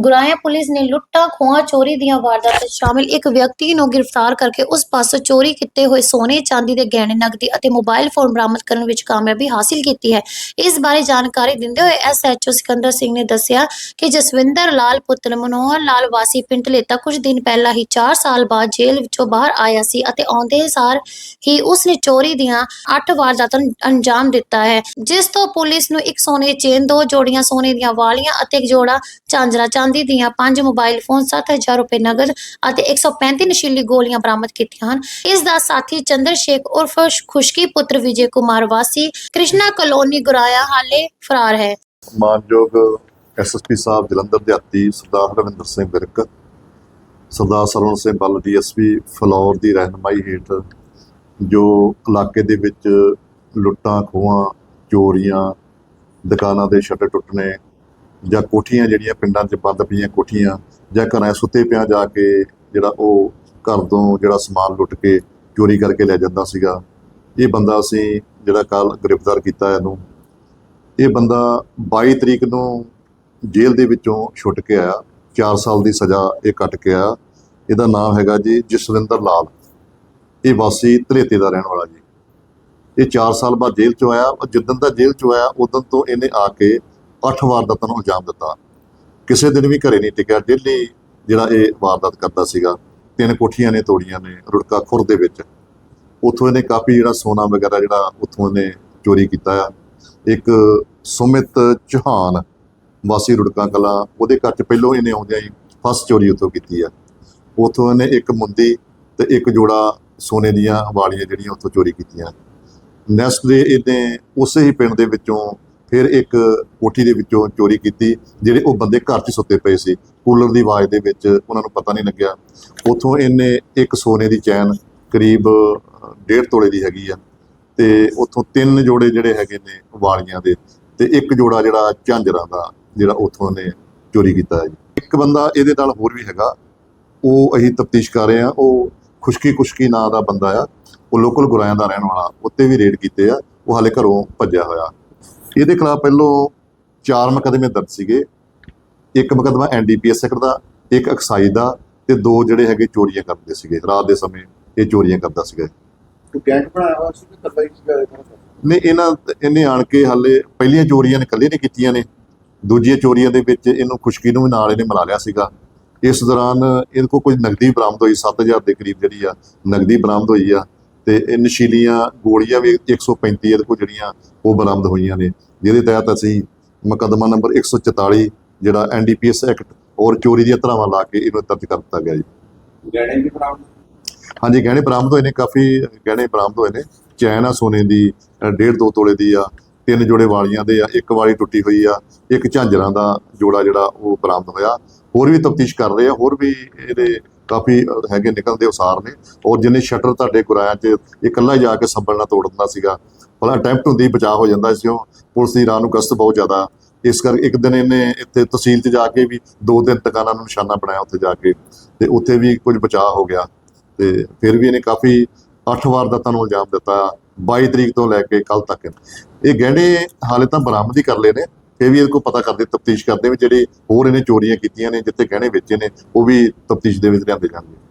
ਗੁਰਾਇਆ police ਨੇ ਲੁੱਟਾਂ ਖੋਹਾਂ ਚੋਰੀ ਦੀਆਂ ਵਾਰਦਾਤਾਂ ਵਿੱਚ ਸ਼ਾਮਿਲ ਇੱਕ ਵਿਅਕਤੀ ਨੂੰ ਗ੍ਰਿਫਤਾਰ ਕਰਕੇ ਉਸ ਪਾਸੋਂ ਚੋਰੀ ਕੀਤੇ ਹੋਏ ਸੋਨੇ, ਚਾਂਦੀ ਦੇ ਗਹਿਣੇ, ਨਕਦੀ ਅਤੇ ਮੋਬਾਈਲ ਫੋਨ ਬਰਾਮਦ ਕਰਨ ਵਿੱਚ ਕਾਮਯਾਬੀ ਹਾਸਿਲ ਕੀਤੀ ਹੈ। ਇਸ ਬਾਰੇ ਜਾਣਕਾਰੀ ਦਿੰਦੇ ਹੋਏ ਐਸਐਚਓ ਸਿਕੰਦਰ ਸਿੰਘ ਨੇ ਦੱਸਿਆ ਕਿ ਜਸਵਿੰਦਰ ਲਾਲ ਪੁੱਤਰ ਮਨੋਹਰ ਲਾਲ ਵਾਸੀ ਪਿੰਡ ਲੇਤਾ ਕੁਝ ਦਿਨ ਪਹਿਲਾਂ ਹੀ 4 ਸਾਲ ਬਾਅਦ ਜੇਲ੍ਹ ਵਿੱਚੋਂ ਬਾਹਰ ਆਇਆ ਸੀ ਅਤੇ ਆਉਂਦੇ ਸਾਰ ਹੀ ਉਸ ਨੇ ਚੋਰੀ ਦੀਆਂ 8 ਵਾਰਦਾਤਾਂ ਨੂੰ ਅੰਜਾਮ ਦਿੱਤਾ ਹੈ, ਜਿਸ ਤੋਂ ਪੁਲਿਸ ਨੂੰ ਇੱਕ ਸੋਨੇ, ਚੇਨ, ਦੋ ਜੋੜੀਆਂ ਸੋਨੇ ਦੀਆਂ ਵਾਲੀਆਂ ਅਤੇ ਇੱਕ ਜੋੜਾ ਚਾਂਜਰਾ ਚਾਂਦੀ ਦੀਆਂ ਪੰਜ ਮੋਬਾਈਲ ਫੋਨ 7000 ਰੁਪਏ ਨਗਦ ਅਤੇ 135 ਨਸ਼ੀਲੀ ਗੋਲੀਆਂ ਬਰਾਮਦ ਕੀਤੀਆਂ ਹਨ। ਇਸ ਦਾ ਸਾਥੀ ਚੰਦਰ ਸ਼ੇਖ ਉਰਫ ਖੁਸ਼ਕੀ ਪੁੱਤਰ ਵਿਜੇ ਕੁਮਾਰ ਵਾਸੀ, ਕ੍ਰਿਸ਼ਨਾ ਕਲੋਨੀ ਗੁਰਾਇਆ ਹਾਲੇ ਫਰਾਰ ਹੈ। ਮਾਨਯੋਗ ਐਸਐਸਪੀ ਸਾਹਿਬ ਜਲੰਧਰ ਦੇ ਸਰਦਾਰ ਰਵਿੰਦਰ ਸਿੰਘ ਵਿਰਕ ਸਰਦਾਰ ਸਰਵਣ ਸਿੰਘ ਬੱਲ ਡੀਐਸਪੀ ਫਲੌਰ ਦੀ ਰਹਿਨਮਾਈ ਹੇਠ ਜੋ ਇਲਾਕੇ ਦੇ ਵਿੱਚ ਲੁੱਟਾਂ ਖੋਹਾਂ, ਚੋਰੀਆਂ, ਦੁਕਾਨਾਂ ਦੇ ਸ਼ਟਰ ਟੁੱਟਣੇ ਜਾਂ ਕੋਠੀਆਂ ਜਿਹੜੀਆਂ ਪਿੰਡਾਂ 'ਚ ਬੰਦ ਪਈਆਂ ਕੋਠੀਆਂ ਜਾਂ ਘਰਾਂ ਸੁੱਤੇ ਪਿਆ ਜਾ ਕੇ ਜਿਹੜਾ ਉਹ ਘਰ ਤੋਂ ਜਿਹੜਾ ਸਮਾਨ ਲੁੱਟ ਕੇ ਚੋਰੀ ਕਰਕੇ ਲੈ ਜਾਂਦਾ ਸੀਗਾ। ਇਹ ਬੰਦਾ ਅਸੀਂ ਜਿਹੜਾ ਕੱਲ ਗ੍ਰਿਫਤਾਰ ਕੀਤਾ ਇਹਨੂੰ। ਇਹ ਬੰਦਾ 22 ਤਰੀਕ ਨੂੰ ਜੇਲ੍ਹ ਦੇ ਵਿੱਚੋਂ ਛੁੱਟ ਕੇ ਆਇਆ। 4 ਸਾਲ ਦੀ ਸਜ਼ਾ ਇਹ ਕੱਟ ਕੇ ਆਇਆ। ਇਹਦਾ ਨਾਮ ਹੈਗਾ ਜੀ ਜਸਵਿੰਦਰ ਲਾਲ। ਇਹ ਵਾਸੀ ਧਰੇਤੇ ਦਾ ਰਹਿਣ ਵਾਲਾ ਜੀ। ਇਹ 4 ਸਾਲ ਬਾਅਦ ਜੇਲ੍ਹ ਚੋਂ ਆਇਆ। ਔਰ ਜਿੱਦਣ ਦਾ ਜੇਲ੍ਹ ਚੋਂ ਆਇਆ, ਉਦੋਂ ਤੋਂ ਇਹਨੇ ਆ ਕੇ 8 ਵਾਰਦਾਤਾਂ ਨੂੰ ਅੰਜਾਮ ਦਿੱਤਾ। ਕਿਸੇ ਦਿਨ ਵੀ ਘਰੇ ਨਹੀਂ ਟਿਕਿਆ। ਡੇਲੀ ਜਿਹੜਾ ਇਹ ਵਾਰਦਾਤ ਕਰਦਾ ਸੀਗਾ, ਤਿੰਨ ਕੋਠੀਆਂ ਨੇ ਤੋੜੀਆਂ ਨੇ ਰੁੜਕਾ ਖੁਰ ਦੇ ਵਿੱਚ। ਉੱਥੋਂ ਇਹਨੇ ਕਾਫੀ ਜਿਹੜਾ ਸੋਨਾ ਵਗੈਰਾ ਜਿਹੜਾ ਉੱਥੋਂ ਇਹਨੇ ਚੋਰੀ ਕੀਤਾ ਆ। ਇੱਕ ਸੁਮਿਤ ਚੌਹਾਨ ਵਾਸੀ ਰੁੜਕਾ ਕਲਾ, ਉਹਦੇ ਘਰ ਚ ਪਹਿਲੋਂ ਇਹਨੇ ਆਉਂਦਿਆਂ ਹੀ ਫਸਟ ਚੋਰੀ ਉੱਥੋਂ ਕੀਤੀ ਆ। ਉੱਥੋਂ ਇਹਨੇ ਇੱਕ ਮੁੰਦੀ ਤੇ ਇੱਕ ਜੋੜਾ ਸੋਨੇ ਦੀਆਂ ਵਾਲੀਆਂ ਜਿਹੜੀਆਂ ਉੱਥੋਂ ਚੋਰੀ ਕੀਤੀਆਂ। ਨੈਸਟ ਦੇ ਇਹਨੇ ਉਸੇ ਹੀ ਪਿੰਡ ਦੇ ਵਿੱਚੋਂ ਫਿਰ ਇੱਕ ਕੋਠੀ ਦੇ ਵਿੱਚੋਂ ਚੋਰੀ ਕੀਤੀ, ਜਿਹੜੇ ਉਹ ਬੰਦੇ ਘਰ 'ਚ ਸੁੱਤੇ ਪਏ ਸੀ। ਕੂਲਰ ਦੀ ਆਵਾਜ਼ ਦੇ ਵਿੱਚ ਉਹਨਾਂ ਨੂੰ ਪਤਾ ਨਹੀਂ ਲੱਗਿਆ। ਉੱਥੋਂ ਇਹਨੇ ਇੱਕ ਸੋਨੇ ਦੀ ਚੈਨ ਕਰੀਬ 1.5 ਤੋਲੇ ਦੀ ਹੈਗੀ ਆ ਤੇ ਉੱਥੋਂ ਤਿੰਨ ਜੋੜੇ ਜਿਹੜੇ ਹੈਗੇ ਨੇ ਵਾਲੀਆਂ ਦੇ ਤੇ ਇੱਕ ਜੋੜਾ ਜਿਹੜਾ ਝਾਂਜਰਾਂ ਦਾ, ਜਿਹੜਾ ਉੱਥੋਂ ਨੇ ਚੋਰੀ ਕੀਤਾ ਹੈ ਜੀ। ਇੱਕ ਬੰਦਾ ਇਹਦੇ ਨਾਲ ਹੋਰ ਵੀ ਹੈਗਾ। ਉਹ ਅਸੀਂ ਤਫਤੀਸ਼ ਕਰ ਰਹੇ ਆ ਉਹ ਖੁਸ਼ਕੀ ਖੁਸ਼ਕੀ ਨਾਂ ਦਾ ਬੰਦਾ ਆ। ਉਹ ਲੋਕਲ ਗੁਰਾਇਆਂ ਦਾ ਰਹਿਣ ਵਾਲਾ। ਉੱਤੇ ਵੀ ਰੇਡ ਕੀਤੇ ਆ। ਉਹ ਹਾਲੇ ਘਰੋਂ ਭੱਜਿਆ ਹੋਇਆ। ਇਹਦੇ ਖਿਲਾਫ ਪਹਿਲੋਂ ਚਾਰ ਮੁਕੱਦਮੇ ਦਰਜ ਸੀਗੇ। ਇੱਕ ਮੁਕੱਦਮਾ ਐਨਡੀਪੀਐਸ ਸੈਕਟਰ ਦਾ ਇੱਕ ਐਕਸਾਈਜ਼ ਦਾ ਤੇ ਦੋ ਜਿਹੜੇ ਹੈਗੇ ਚੋਰੀਆਂ ਕਰਦੇ ਸੀਗੇ। ਰਾਤ ਦੇ ਸਮੇਂ ਇਹ ਚੋਰੀਆਂ ਕਰਦਾ ਸੀਗਾ। ਤੂੰ ਗੈਂਗ ਬਣਾਇਆ ਹੋਇਆ ਸੀ ਕਿ ਕੱਲਾ ਹੀ ਸੀਗਾ? ਨੇ ਇਹਨਾਂ ਇਹਨੇ ਆਣ ਕੇ ਹਾਲੇ ਪਹਿਲੀਆਂ ਚੋਰੀਆਂ ਨੇ ਇਕੱਲੇ ਨੇ ਕੀਤੀਆਂ ਨੇ। ਦੂਜੀਆਂ ਚੋਰੀਆਂ ਦੇ ਵਿੱਚ ਇਹਨੂੰ ਖੁਸ਼ਕੀ ਨੂੰ ਵੀ ਨਾਲ ਇਹਨੇ ਮਿਲਾ ਲਿਆ ਸੀਗਾ। ਇਸ ਦੌਰਾਨ ਇਹਦੇ ਕੋਲ ਕੁਝ ਨਗਦੀ ਬਰਾਮਦ ਹੋਈ 7000 ਦੇ ਕਰੀਬ ਜਿਹੜੀ ਆ ਨਗਦੀ ਬਰਾਮਦ ਹੋਈ ਆ। ਤੇ ਇਹ ਨਸ਼ੀਲੀਆਂ ਗੋਲੀਆਂ ਵੀ 135 ਇਹਦੇ ਕੋਲ ਜਿਹੜੀਆਂ ਉਹ ਬਰਾਮਦ ਹੋਈਆਂ ਨੇ। ਜਿਹਦੇ ਤਹਿਤ ਅਸੀਂ ਮੁਕੱਦਮਾ ਨੰਬਰ 144 ਜਿਹੜਾ ਐਨਡੀਪੀਐਸ ਐਕਟ ਔਰ ਚੋਰੀ ਦੀਆਂ ਧਾਰਾਵਾਂ ਲਾ ਕੇ ਇਹਨੂੰ ਦਰਜ ਕਰ ਦਿੱਤਾ ਗਿਆ ਜੀ। ਗਹਿਣੇ ਵੀ ਬਰਾਮਦ ਹਾਂਜੀ ਗਹਿਣੇ ਬਰਾਮਦ ਹੋਏ ਨੇ ਕਾਫੀ ਗਹਿਣੇ ਬਰਾਮਦ ਹੋਏ ਨੇ। ਚੈਨ ਆ ਸੋਨੇ ਦੀ ਡੇਢ ਦੋ ਤੋਲੇ ਦੀ ਆ ਤਿੰਨ ਜੋੜੇ ਵਾਲੀਆਂ ਦੇ ਆ ਇੱਕ ਵਾਲੀ ਟੁੱਟੀ ਹੋਈ ਆ ਇੱਕ ਝਾਂਜਰਾਂ ਦਾ ਜੋੜਾ ਜਿਹੜਾ ਉਹ ਬਰਾਮਦ ਹੋਇਆ। ਹੋਰ ਵੀ ਤਫਤੀਸ਼ ਕਰ ਰਹੇ ਆ ਹੋਰ ਵੀ ਇਹਦੇ ਕਾਫੀ ਅ, ਹੈਗੇ ਨਿਕਲਦੇ ਉਸਾਰ ਨੇ। ਔਰ ਜਿੰਨੇ ਸ਼ਟਰ ਤੁਹਾਡੇ ਗੁਰਾਇਆਂ 'ਚ ਇਹ ਇਕੱਲਾ ਹੀ ਜਾ ਕੇ ਸੰਭਲ ਨਾਲ ਤੋੜ ਦਿੰਦਾ ਸੀਗਾ। ਭਲਾ ਅਟੈਂਪਟ ਹੁੰਦੀ ਬਚਾਅ ਹੋ ਜਾਂਦਾ ਸੀ ਉਹ। ਪੁਲਿਸ ਦੀ ਰਾਹ ਨੂੰ ਗਸ਼ਤ ਬਹੁਤ ਜ਼ਿਆਦਾ। ਇਸ ਕਰਕੇ ਇੱਕ ਦਿਨ ਇਹਨੇ ਇੱਥੇ ਤਹਿਸੀਲ 'ਚ ਜਾ ਕੇ ਵੀ ਦੋ ਦਿਨ ਦੁਕਾਨਾਂ ਨੂੰ ਨਿਸ਼ਾਨਾ ਬਣਾਇਆ ਉੱਥੇ ਜਾ ਕੇ। ਤੇ ਉੱਥੇ ਵੀ ਕੁਝ ਬਚਾਅ ਹੋ ਗਿਆ। ਤੇ ਫਿਰ ਵੀ ਇਹਨੇ ਕਾਫੀ 8 ਵਾਰ ਦਾ ਤੁਹਾਨੂੰ ਇਲਜ਼ਾਮ ਦਿੱਤਾ। 22 ਤਰੀਕ ਤੋਂ ਲੈ ਕੇ ਕੱਲ ਤੱਕ। ਇਹ ਗਹਿਣੇ ਹਾਲੇ ਤਾਂ ਬਰਾਮਦ ਹੀ ਕਰ ਲਏ ਨੇ। ਇਹ ਵੀ ਇਹਦੇ ਕੋਲ ਪਤਾ ਕਰਦੇ, ਤਫਤੀਸ਼ ਕਰਦੇ ਵੀ ਜਿਹੜੇ ਹੋਰ ਇਹਨੇ ਚੋਰੀਆਂ ਕੀਤੀਆਂ ਨੇ, ਜਿੱਥੇ ਗਹਿਣੇ ਵੇਚੇ ਨੇ, ਉਹ ਵੀ ਤਫਤੀਸ਼ ਦੇ ਵਿੱਚ ਲਿਆਂਦੇ ਜਾਣਗੇ।